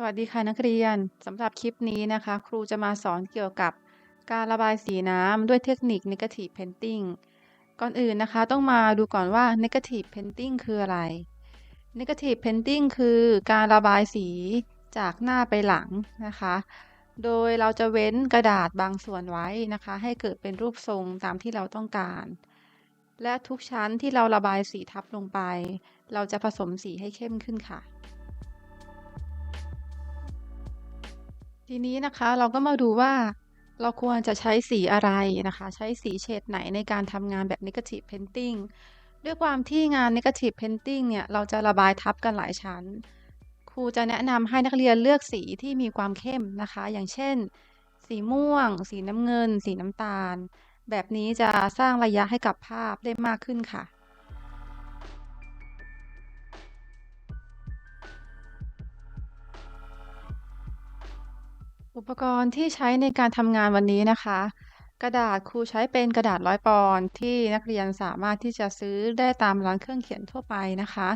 สวัสดีค่ะนักเรียนสำหรับคลิปนี้นะคะ ครูจะมาสอนเกี่ยวกับการระบายสีน้ำด้วยเทคนิค Negative Painting ก่อนอื่นนะคะ ต้องมาดูก่อนว่า Negative Painting คืออะไร Negative Painting คือการระบายสีจากหน้าไปหลังนะคะ โดยเราจะเว้นกระดาษบางส่วนไว้นะคะ ให้เกิดเป็นรูปทรงตามที่เราต้องการ และทุกชั้นที่เราระบายสีทับลงไป เราจะผสมสีให้เข้มขึ้นค่ะ ทีนี้นะคะเราก็มาดูว่า เราควรจะใช้สีอะไรนะคะ ใช้สีเฉดไหนในการทำงานแบบ Negative Painting ด้วยความที่งาน Negative Painting เนี่ย เราจะระบายทับกันหลายชั้น ครูจะแนะนำให้นักเรียนเลือกสีที่มีความเข้มนะคะ อย่างเช่น สีม่วง สีน้ำเงิน สีน้ำตาล แบบนี้จะสร้างระยะให้กับภาพได้มากขึ้นค่ะ อุปกรณ์ที่ใช้ในการทำงานวันนี้นะคะ กระดาษครูใช้เป็นกระดาษร้อยปอนด์ที่นักเรียนสามารถที่จะซื้อได้ตามร้านเครื่องเขียนทั่วไปนะคะ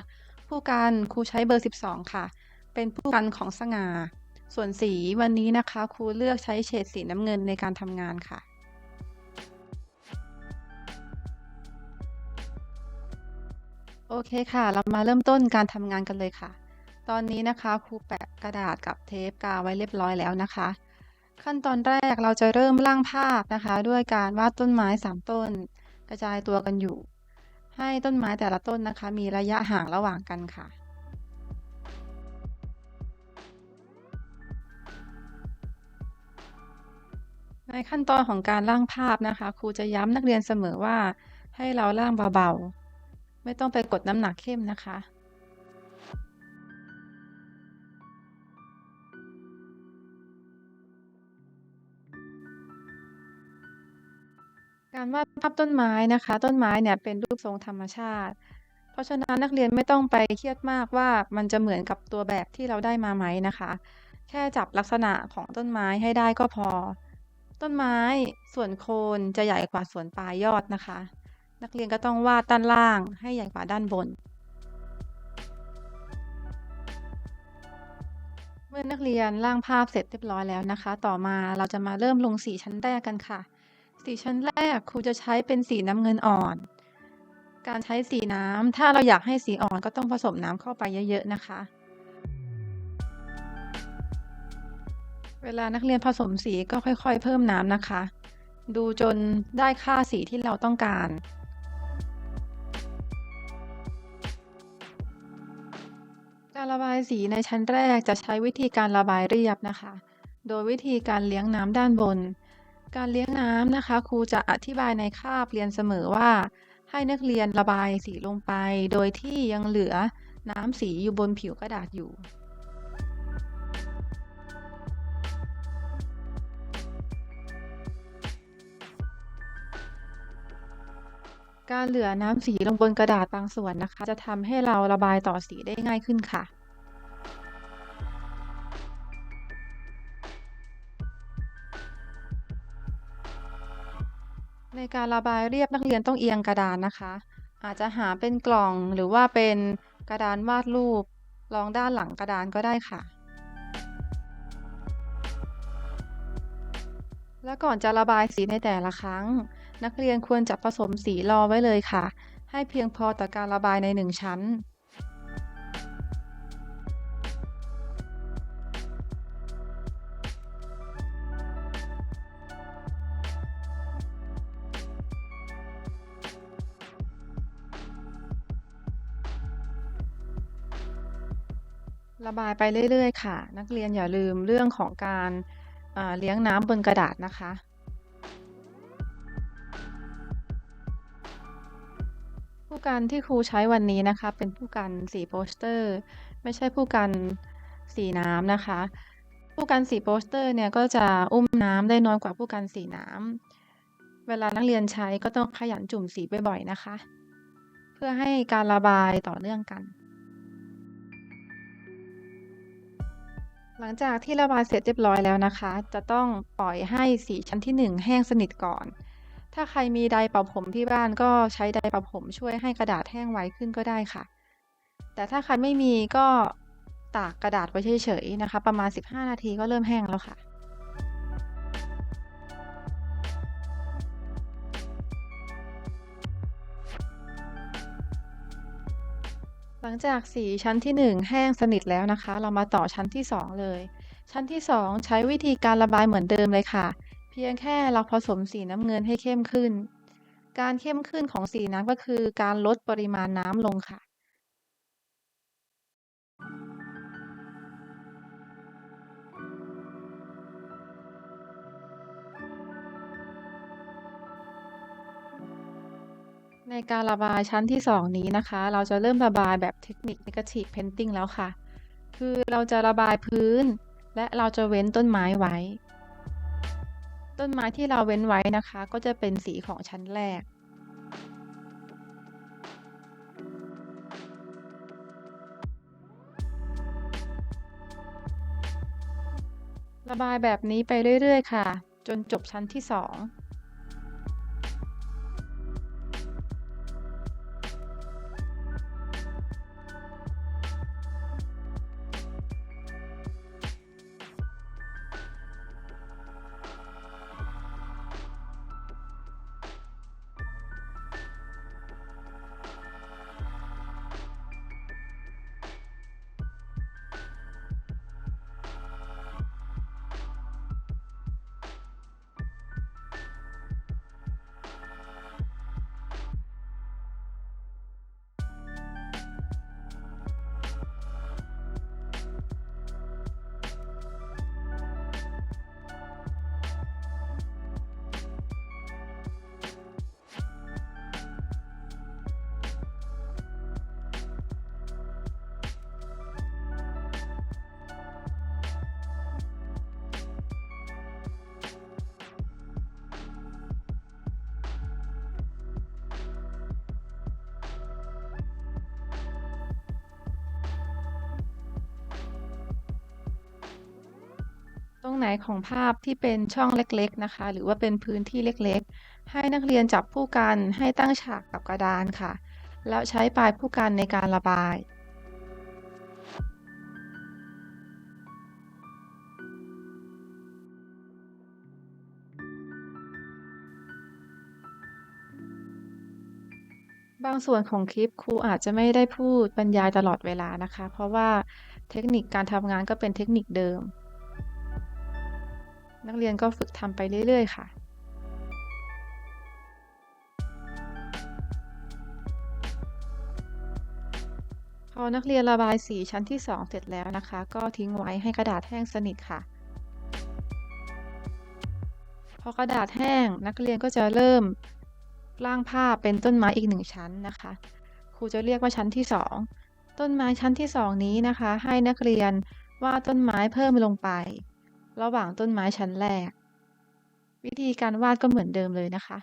ผู้กันครูใช้เบอร์ 12 ค่ะ เป็นผู้กันของสง่า ส่วนสีวันนี้นะคะครูเลือกใช้เฉดสีน้ำเงินในการทำงานค่ะโอเคค่ะ เรามาเริ่มต้นการทำงานกันเลยค่ะ ตอนนี้นะคะครูแปะกระดาษกับเทปกาวไว้เรียบร้อยแล้วนะคะ ขั้นตอนแรกเราจะเริ่มร่างภาพนะคะ ด้วยการวาดต้นไม้ 3 ต้น กระจายตัวกันอยู่ ให้ต้นไม้แต่ละต้นนะคะ มีระยะห่างระหว่างกันค่ะในขั้นตอนของการร่างภาพนะคะ ครูจะย้ำนักเรียนเสมอว่า ให้เราร่างเบาๆ ไม่ต้องไปกดน้ำหนักเข้มนะคะ การวาดภาพต้นไม้นะคะ ต้นไม้เนี่ยเป็นรูปทรงธรรมชาติ เพราะฉะนั้นนักเรียนไม่ต้องไปเครียดมากว่ามันจะเหมือนกับตัวแบบที่เราได้มาไหมนะคะ แค่จับลักษณะของต้นไม้ให้ได้ก็พอ ต้นไม้ส่วนโคนจะใหญ่กว่าส่วนปลายยอดนะคะ นักเรียนก็ต้องวาดด้านล่างให้ใหญ่กว่าด้านบน เมื่อนักเรียนร่างภาพเสร็จเรียบร้อยแล้วนะคะ ต่อมาเราจะมาเริ่มลงสีชั้นแรกกันค่ะ สีชั้นแรกครูจะใช้เป็นสีน้ำเงินอ่อน การใช้สีน้ำ ถ้าเราอยากให้สีอ่อนก็ต้องผสมน้ำเข้าไปเยอะๆนะคะ เวลานักเรียนผสมสีก็ค่อยๆ เพิ่มน้ำนะคะ ดูจนได้ค่าสีที่เราต้องการการระบายสีในชั้นแรกจะใช้วิธีการระบายเรียบนะคะ โดยวิธีการเลี้ยงน้ำด้านบน การเลี้ยงน้ำนะคะ ครูจะอธิบายในคาบเรียนเสมอว่า ให้นักเรียนระบายสีลงไป โดยที่ยังเหลือน้ำสีอยู่บนผิวกระดาษอยู่ การเหลือน้ำสีลงบนกระดาษบางส่วนนะคะ จะทำให้เราระบายต่อสีได้ง่ายขึ้นค่ะ ในการระบายเรียบนักเรียนต้องเอียงกระดานนะคะ อาจจะหาเป็นกล่องหรือว่าเป็นกระดานวาดรูปรองด้านหลังกระดานก็ได้ค่ะ และก่อนจะระบายสีในแต่ละครั้ง นักเรียนควรจะผสมสีรอไว้เลยค่ะ ให้เพียงพอต่อการระบายในหนึ่งชั้น ระบายไปเรื่อยๆ ค่ะ นักเรียนอย่าลืมเรื่องของการอ่าเลี้ยงน้ำบนกระดาษนะคะ ผู้กันที่ครูใช้วันนี้นะคะ เป็นผู้กันสีโปสเตอร์ ไม่ใช่ผู้กันสีน้ำนะคะ ผู้กันสีโปสเตอร์เนี่ยก็จะอุ้มน้ำได้น้อยกว่าผู้กันสีน้ำเวลานักเรียนใช้ก็ต้องขยันจุ่มสีบ่อยๆนะคะ เพื่อให้การระบายต่อเนื่องกัน หลังจากที่ระบายเสร็จเรียบร้อยแล้วนะคะ จะต้องปล่อยให้สีชั้นที่ 1 แห้งสนิทก่อน ถ้าใครมีไดร์เป่าผมที่บ้านก็ใช้ไดร์เป่าผมช่วยให้กระดาษแห้งไวขึ้นก็ได้ค่ะ แต่ถ้าใครไม่มีก็ตากกระดาษไว้เฉยๆนะคะ ประมาณ 15 นาทีก็เริ่มแห้งแล้วค่ะ หลังจากสีชั้นที่ 1 แห้งสนิทแล้วนะคะ เรามาต่อชั้นที่ 2 เลย ชั้นที่ 2 ใช้วิธีการระบายเหมือนเดิมเลยค่ะ เพียงแค่เราผสมสีน้ำเงินให้เข้มขึ้น การเข้มขึ้นของสีน้ำก็คือการลดปริมาณน้ำลงค่ะ ในการระบายชั้นที่ 2 นี้นะคะ เราจะเริ่มระบายแบบเทคนิค Negative Painting แล้วค่ะ คือเราจะระบายพื้น และเราจะเว้นต้นไม้ไว้ ต้นไม้ที่เราเว้นไว้นะคะ ก็จะเป็นสีของชั้นแรก ระบายแบบนี้ไปเรื่อย ๆ ค่ะ จนจบชั้นที่ 2 ตรงไหนของภาพที่เป็นช่องเล็กๆนะคะ หรือว่าเป็นพื้นที่เล็กๆ ให้นักเรียนจับผู้กันให้ตั้งฉากกับกระดานค่ะ แล้วใช้ปลายผู้กันในการระบาย บางส่วนของคลิปครูอาจจะไม่ได้พูดบรรยายตลอดเวลานะคะ เพราะว่าเทคนิคการทำงานก็เป็นเทคนิคเดิม นักเรียนก็ฝึกทำไปเรื่อย ๆ ค่ะพอนักเรียนระบายสีชั้นที่ 2 เสร็จแล้วนะคะ ก็ทิ้งไว้ให้กระดาษแห้งสนิทค่ะ พอกระดาษแห้งนักเรียนก็จะเริ่มร่างภาพเป็นต้นไม้อีกหนึ่งชั้นนะคะ ครูจะเรียกว่าชั้นที่ 2 ต้นไม้ชั้นที่ 2 นี้นะคะ ให้นักเรียนวาดต้นไม้เพิ่มลงไป ระหว่างต้นไม้ชั้นแรก วิธีการวาดก็เหมือนเดิมเลยนะคะ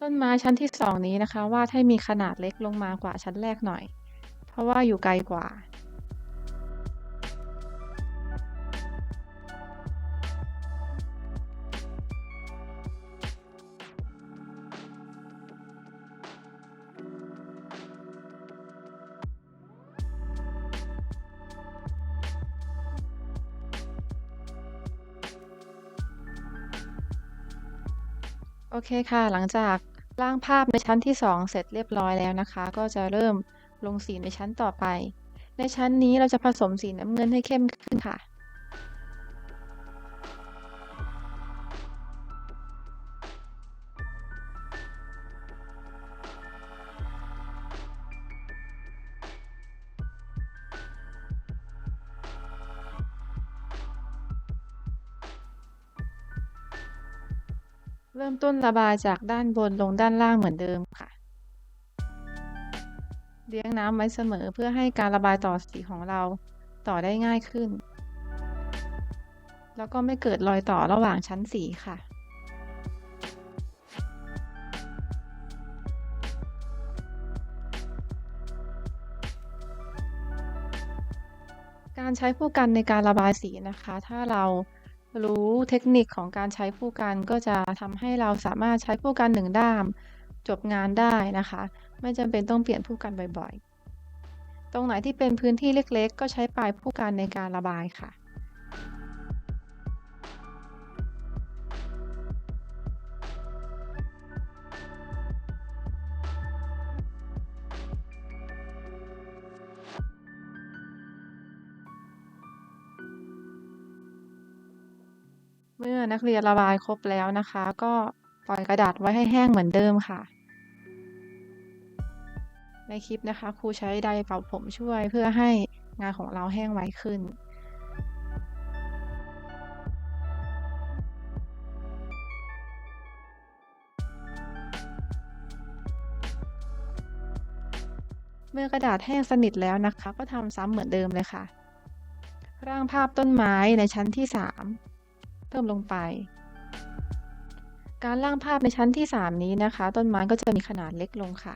ต้นไม้ชั้นที่ 2 นี้นะคะวาดให้มีขนาดเล็กลงมากว่าชั้นแรกหน่อย เพราะว่าอยู่ไกลกว่า โอเคค่ะ หลังจากร่างภาพในชั้นที่ 2 เสร็จเรียบร้อยแล้วนะคะ ก็จะเริ่มลงสีในชั้นต่อไป ในชั้นนี้เราจะผสมสีน้ำเงินให้เข้มขึ้นค่ะ ริ่มต้นระบายจากด้านบนลงด้านล่างเหมือนเดิมค่ะ เลี้ยงน้ำไว้เสมอเพื่อให้การระบายต่อสีของเราต่อได้ง่ายขึ้น แล้วก็ไม่เกิดรอยต่อระหว่างชั้นสีค่ะการใช้ผู้กันในการระบายสีนะคะ ถ้าเรา รู้เทคนิคของการใช้ผู้กันก็จะทำให้เราสามารถใช้ผู้กันหนึ่งด้าม จบงานได้นะคะ ไม่จำเป็นต้องเปลี่ยนผู้กันบ่อยๆ ตรงไหนที่เป็นพื้นที่เล็กๆ ก็ใช้ปลายผู้กันในการระบายค่ะ นักเรียนระบายครบแล้วนะคะ ก็ปล่อยกระดาษไว้ให้แห้งเหมือนเดิมค่ะ ในคลิปนะคะครูใช้ไดร์เป่าผมช่วยเพื่อให้งานของเราแห้งไวขึ้นเมื่อกระดาษแห้งสนิทแล้วนะคะ ก็ทำซ้ำเหมือนเดิมเลยค่ะ ร่างภาพต้นไม้ในชั้นที่ 3 เพิ่มลงไป การร่างภาพในชั้นที่ 3 นี้นะคะ ต้นไม้ก็จะมีขนาดเล็กลงค่ะ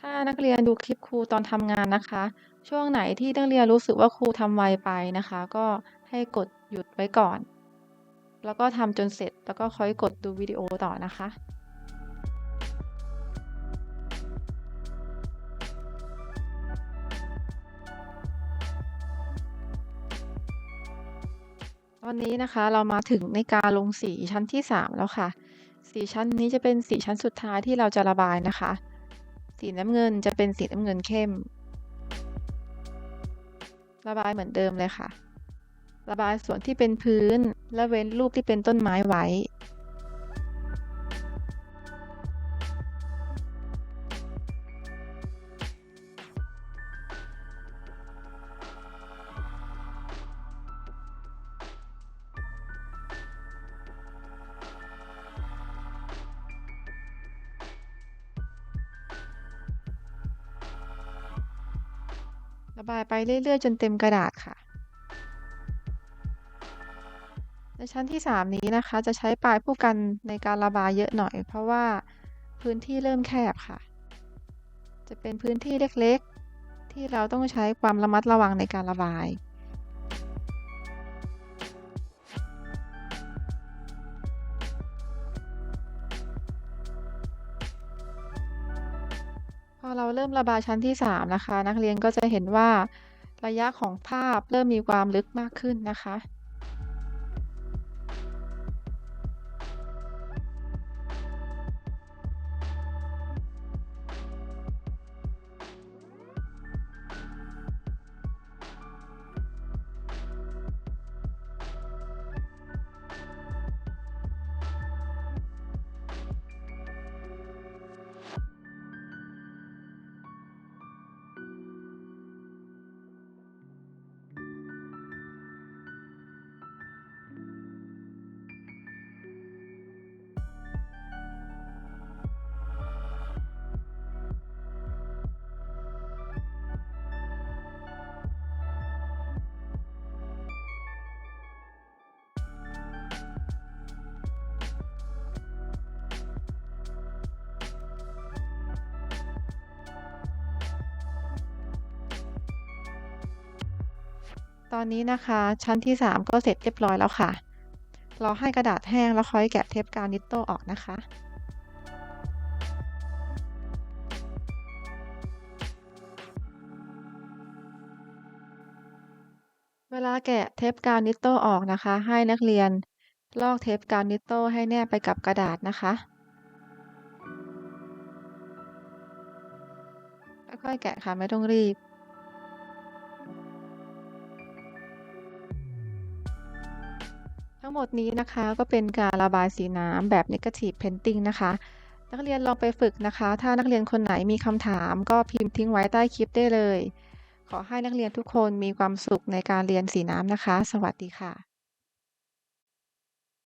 ถ้านักเรียนดูคลิปครูตอนทำงานนะคะ ช่วงไหนที่นักเรียนรู้สึกว่าครูทำไวไปนะคะ ก็ให้กดหยุดไว้ก่อน แล้วก็ทำจนเสร็จ แล้วก็ค่อยกดดูวิดีโอต่อนะคะตอนนี้นะคะเรามาถึงในการลงสีชั้นที่ 3 แล้วค่ะ สีชั้นนี้จะเป็นสีชั้นสุดท้ายที่เราจะระบายนะคะ สีน้ำเงินจะเป็นสีน้ำเงินเข้ม ระบายเหมือนเดิมเลยค่ะ ระบายส่วนที่เป็นพื้น และเว้นรูปที่เป็นต้นไม้ไว้ ระบายไปเรื่อยๆ จนเต็มกระดาษค่ะ ในชั้นที่ 3 นี้นะคะ จะใช้ปลายผู้กันในการระบายเยอะหน่อย เพราะว่าพื้นที่เริ่มแคบค่ะ จะเป็นพื้นที่เล็กๆ ที่เราต้องใช้ความระมัดระวังในการระบายพอเราเริ่มระบายชั้นที่ 3 นะคะ นักเรียนก็จะเห็นว่าระยะของภาพเริ่มมีความลึกมากขึ้นนะคะ ตอนนี้นะคะ ชั้นที่ 3 ก็เสร็จเรียบร้อยแล้วค่ะรอให้กระดาษแห้งแล้วค่อยแกะเทปกาวนิตโต้ออกนะคะเวลาแกะเทปกาวนิตโต้ออกนะคะ ให้นักเรียนลอกเทปกาวนิตโต้ให้แนบไปกับกระดาษนะคะค่อยๆแกะค่ะไม่ต้องรีบ หมดนี้นะคะก็เป็นการระบายสีน้ำแบบ Negative Painting นะคะ นักเรียนลองไปฝึกนะคะ ถ้านักเรียนคนไหนมีคำถามก็พิมพ์ทิ้งไว้ใต้คลิปได้เลย ขอให้นักเรียนทุกคนมีความสุขในการเรียนสีน้ำนะคะ สวัสดีค่ะ